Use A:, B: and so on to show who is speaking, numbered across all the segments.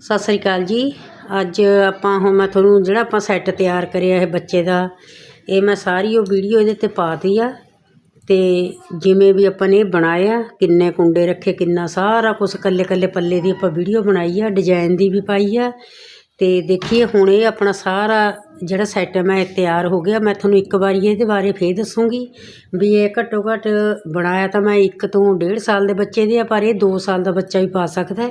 A: ਸਤਿ ਸ੍ਰੀ ਅਕਾਲ ਜੀ। ਅੱਜ ਆਪਾਂ ਹੁਣ ਮੈਂ ਤੁਹਾਨੂੰ ਜਿਹੜਾ ਆਪਾਂ ਸੈੱਟ ਤਿਆਰ ਕਰਿਆ ਇਹ ਬੱਚੇ ਦਾ, ਇਹ ਮੈਂ ਸਾਰੀ ਉਹ ਵੀਡੀਓ ਇਹਦੇ 'ਤੇ ਪਾਤੀ ਆ। ਤੇ ਜਿਵੇਂ ਵੀ ਆਪਾਂ ਨੇ ਬਣਾਇਆ ਕਿੰਨੇ ਕੁੰਡੇ ਰੱਖੇ, ਕਿੰਨਾ ਸਾਰਾ ਕੁਝ ਕੱਲੇ ਕੱਲੇ ਪੱਲੇ ਦੀ ਆਪਾਂ ਵੀਡੀਓ ਬਣਾਈ ਆ ਡਿਜ਼ਾਈਨ ਦੀ ਵੀ ਪਾਈ ਆ। ਅਤੇ ਦੇਖੀਏ ਹੁਣ ਇਹ ਆਪਣਾ ਸਾਰਾ ਜਿਹੜਾ ਸੈੱਟ ਮੈਂ ਤਿਆਰ ਹੋ ਗਿਆ, ਮੈਂ ਤੁਹਾਨੂੰ ਇੱਕ ਵਾਰੀ ਇਹਦੇ ਬਾਰੇ ਫਿਰ ਦੱਸੂੰਗੀ ਵੀ ਇਹ ਘੱਟੋ ਘੱਟ ਬਣਾਇਆ ਤਾਂ ਮੈਂ ਇੱਕ ਤੋਂ ਡੇਢ ਸਾਲ ਦੇ ਬੱਚੇ ਦੇ ਆ, ਪਰ ਇਹ ਦੋ ਸਾਲ ਦਾ ਬੱਚਾ ਵੀ ਪਾ ਸਕਦਾ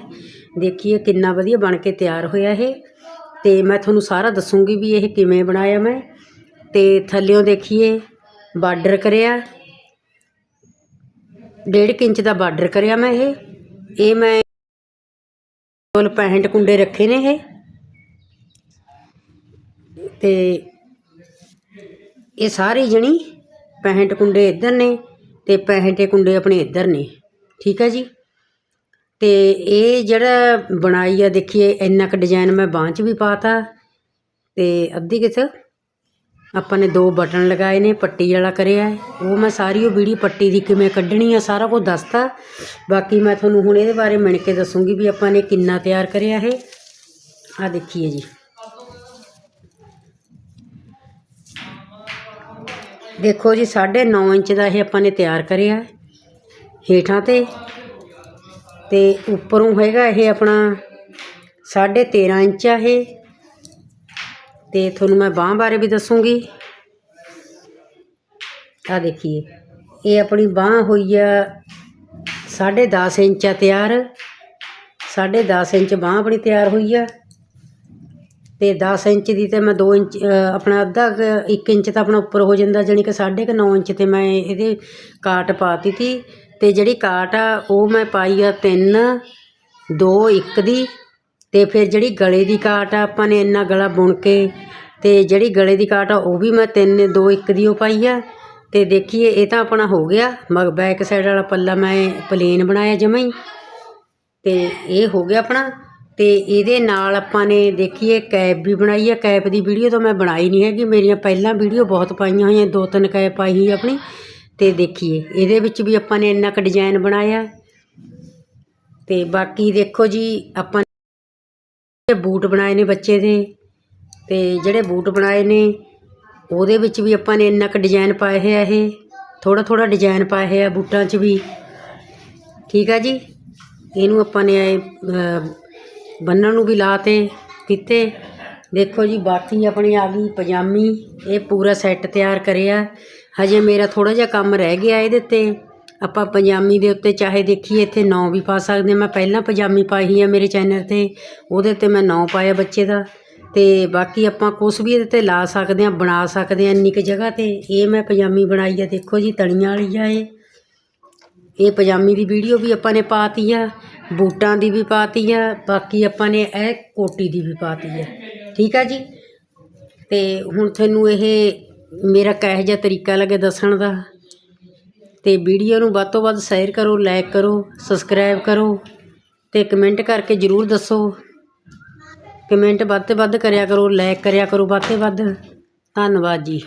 A: ਦੇਖੀਏ ਕਿੰਨਾ ਵਧੀਆ ਬਣ ਕੇ ਤਿਆਰ ਹੋਇਆ ਇਹ। ਅਤੇ ਮੈਂ ਤੁਹਾਨੂੰ ਸਾਰਾ ਦੱਸੂੰਗੀ ਵੀ ਇਹ ਕਿਵੇਂ ਬਣਾਇਆ ਮੈਂ। ਅਤੇ ਥੱਲਿਓਂ ਦੇਖੀਏ, ਬਾਰਡਰ ਕਰਿਆ। ਡੇਢ ਕੁ ਇੰਚ ਦਾ ਬਾਰਡਰ ਕਰਿਆ ਮੈਂ ਇਹ। ਇਹ ਮੈਂ ਕੋਲ 65 ਕੁੰਡੇ ਰੱਖੇ ਨੇ ਇਹ। ਤੇ ਇਹ ਸਾਰੇ ਜਣੀ 65 ਕੁੰਡੇ ਇੱਧਰ ਨੇ ਤੇ 65 ਕੁੰਡੇ ਆਪਣੇ ਇੱਧਰ ਨੇ, ਠੀਕ ਹੈ ਜੀ? ਤੇ ਇਹ ਜਿਹੜਾ ਬਣਾਈ ਆ, ਦੇਖੀਏ, ਇੰਨਾ ਕੁ ਡਿਜ਼ਾਈਨ ਮੈਂ ਬਾਂਹ 'ਚ ਵੀ ਪਾਤਾ ਤੇ ਅੱਧੀ ਕਿਥ ਆਪਾਂ ਨੇ ਦੋ ਬਟਨ ਲਗਾਏ ਨੇ, ਪੱਟੀ ਵਾਲਾ ਕਰਿਆ ਹੈ। ਉਹ ਮੈਂ ਸਾਰੀ ਉਹ ਵੀਡੀਓ ਪੱਟੀ ਦੀ ਕਿਵੇਂ ਕੱਢਣੀ ਆ, ਸਾਰਾ ਕੁਝ ਦੱਸਤਾ। ਬਾਕੀ ਮੈਂ ਤੁਹਾਨੂੰ ਹੁਣ ਇਹਦੇ ਬਾਰੇ ਮਿਣ ਕੇ ਦੱਸੂਗੀ ਵੀ ਆਪਾਂ ਨੇ ਕਿੰਨਾ ਤਿਆਰ ਕਰਿਆ ਇਹ। ਆ ਦੇਖੀਏ ਜੀ। ਦੇਖੋ ਜੀ 9.5 ਇੰਚ ਦਾ ਇਹ ਆਪਾਂ ਨੇ ਤਿਆਰ ਕਰਿਆ। ਹੈ। ਹੇਠਾਂ ਤੇ। ਤੇ ਉੱਪਰੋਂ ਹੈਗਾ ਇਹ ਆਪਣਾ 13.5 ਇੰਚ ਆ ਇਹ। ਤੇ ਤੁਹਾਨੂੰ ਮੈਂ ਬਾਂਹ ਬਾਰੇ ਵੀ ਦੱਸੂਗੀ। ਆ ਦੇਖੀਏ, ਇਹ ਆਪਣੀ ਬਾਂਹ ਹੋਈ ਆ 10.5 ਇੰਚ ਆ ਤਿਆਰ। 10.5 ਇੰਚ ਬਾਂਹ ਆਪਣੀ ਤਿਆਰ ਹੋਈ ਆ। ਅਤੇ ਦਸ ਇੰਚ ਦੀ ਤਾਂ ਮੈਂ ਦੋ ਇੰਚ ਆਪਣਾ ਅੱਧਾ 1 ਇੰਚ ਤਾਂ ਆਪਣਾ ਉੱਪਰ ਹੋ ਜਾਂਦਾ, ਜਾਣੀ ਕਿ 9.5 ਇੰਚ ਤੇ ਮੈਂ ਇਹਦੇ ਕਾਟ ਪਾ ਤੀ। ਅਤੇ ਜਿਹੜੀ ਕਾਟ ਆ, ਉਹ ਮੈਂ ਪਾਈ ਆ 3 2 1 ਦੀ। ਅਤੇ ਫਿਰ ਜਿਹੜੀ ਗਲੇ ਦੀ ਕਾਟ ਆ, ਆਪਾਂ ਨੇ ਇੰਨਾ ਗਲਾ ਬੁਣ ਕੇ ਅਤੇ ਜਿਹੜੀ ਗਲੇ ਦੀ ਕਾਟ ਆ, ਉਹ ਵੀ ਮੈਂ 3 2 1 ਦੀ ਉਹ ਪਾਈ ਆ। ਅਤੇ ਦੇਖੀਏ, ਇਹ ਤਾਂ ਆਪਣਾ ਹੋ ਗਿਆ। ਮਗ ਬੈਕ ਸਾਈਡ ਵਾਲਾ ਪੱਲਾ ਮੈਂ ਪਲੇਨ ਬਣਾਇਆ ਜਮਾਂ ਹੀ। ਅਤੇ ਇਹ ਹੋ ਗਿਆ ਆਪਣਾ। ਅਤੇ ਇਹਦੇ ਨਾਲ ਆਪਾਂ ਨੇ ਦੇਖੀਏ ਕੈਪ ਵੀ ਬਣਾਈ ਹੈ ਕੈਪ ਦੀ ਵੀਡੀਓ ਤਾਂ ਮੈਂ ਬਣਾਈ ਨਹੀਂ ਹੈਗੀ। ਮੇਰੀਆਂ ਪਹਿਲਾਂ ਵੀਡੀਓ ਬਹੁਤ ਪਾਈਆਂ ਹੋਈਆਂ, ਦੋ ਤਿੰਨ ਕੈਪ ਪਾਈ ਹੋਈ ਆਪਣੀ। ਅਤੇ ਦੇਖੀਏ, ਇਹਦੇ ਵਿੱਚ ਵੀ ਆਪਾਂ ਨੇ ਇੰਨਾ ਕੁ ਡਿਜ਼ਾਈਨ ਬਣਾਇਆ। ਅਤੇ ਬਾਕੀ ਦੇਖੋ ਜੀ, ਆਪਾਂ ਬੂਟ ਬਣਾਏ ਨੇ ਬੱਚੇ ਦੇ, ਤੇ ਜਿਹੜੇ ਬੂਟ ਬਣਾਏ ਨੇ, ਉਹਦੇ ਵਿੱਚ ਵੀ ਆਪਾਂ ਨੇ ਇੰਨਾ ਕੁ ਡਿਜ਼ਾਈਨ ਪਾਏ ਹੋਇਆ ਇਹ। ਥੋੜਾ ਥੋੜਾ ਡਿਜ਼ਾਈਨ ਪਾਏ ਹੋਇਆ ਬੂਟਾਂ 'ਚ ਵੀ। ਠੀਕ ਆ ਜੀ? ਇਹਨੂੰ ਆਪਾਂ ਨੇ ਬੰਨਣ ਨੂੰ ਵੀ ਲਾਤੇ ਦਿੱਤੇ ਦੇਖੋ ਜੀ, ਬਾਕੀ ਆਪਣੀ ਆ ਗਈ ਪਜਾਮੀ, ਇਹ ਪੂਰਾ ਸੈੱਟ ਤਿਆਰ ਕਰਿਆ। ਹਜੇ ਮੇਰਾ ਥੋੜਾ ਜਿਹਾ ਕੰਮ ਰਹਿ ਗਿਆ ਇਹਦੇ ਤੇ ਆਪਾਂ ਪਜਾਮੀ ਦੇ ਉੱਤੇ ਚਾਹੇ ਦੇਖੀਏ, ਇੱਥੇ ਨਾਂ ਵੀ ਪਾ ਸਕਦੇ ਹਾਂ। ਮੈਂ ਪਹਿਲਾਂ ਪਜਾਮੀ ਪਾਈ ਆ ਮੇਰੇ ਚੈਨਲ ਤੇ। ਉਹਦੇ ਤੇ ਮੈਂ ਨਾਂ ਪਾਇਆ ਬੱਚੇ ਦਾ। ਤੇ ਬਾਕੀ ਆਪਾਂ ਕੁਛ ਵੀ ਇਹਦੇ ਤੇ ਲਾ ਸਕਦੇ ਹਾਂ, ਬਣਾ ਸਕਦੇ ਹਾਂ ਇੰਨੀ ਕੁ ਜਗ੍ਹਾ ਤੇ। ਇਹ ਮੈਂ ਪਜਾਮੀ ਬਣਾਈ ਆ, ਦੇਖੋ ਜੀ ਤਣੀਆਂ ਵਾਲੀ ਆ ਇਹ। ਇਹ ਪਜਾਮੀ ਦੀ ਵੀਡੀਓ ਵੀ ਆਪਾਂ ਨੇ ਪਾਤੀ ਆ। ਬੂਟਾਂ ਦੀ ਵੀ ਪਾਤੀ ਆ, ਬਾਕੀ ਆਪਾਂ ਨੇ ਇਹ ਕੋਟੀ ਦੀ ਵੀ ਪਾਤੀ ਆ। ਠੀਕ ਆ ਜੀ? ਤੇ ਹੁਣ ਤੁਹਾਨੂੰ ਇਹ ਮੇਰਾ ਕਿਹੋ ਜਿਹਾ ਤਰੀਕਾ ਲੱਗੇ ਦੱਸਣ ਦਾ? ਤੇ ਵੀਡੀਓ ਨੂੰ ਵੱਧ ਤੋਂ ਵੱਧ ਸ਼ੇਅਰ ਕਰੋ ਲਾਈਕ ਕਰੋ ਸਬਸਕ੍ਰਾਈਬ ਕਰੋ ਤੇ ਕਮੈਂਟ ਕਰਕੇ ਜਰੂਰ ਦੱਸੋ। ਕਮੈਂਟ ਵੱਧ ਤੋਂ ਵੱਧ ਕਰਿਆ ਕਰੋ ਲਾਈਕ ਕਰਿਆ ਕਰੋ ਵੱਧ ਤੋਂ ਵੱਧ। ਧੰਨਵਾਦ ਜੀ।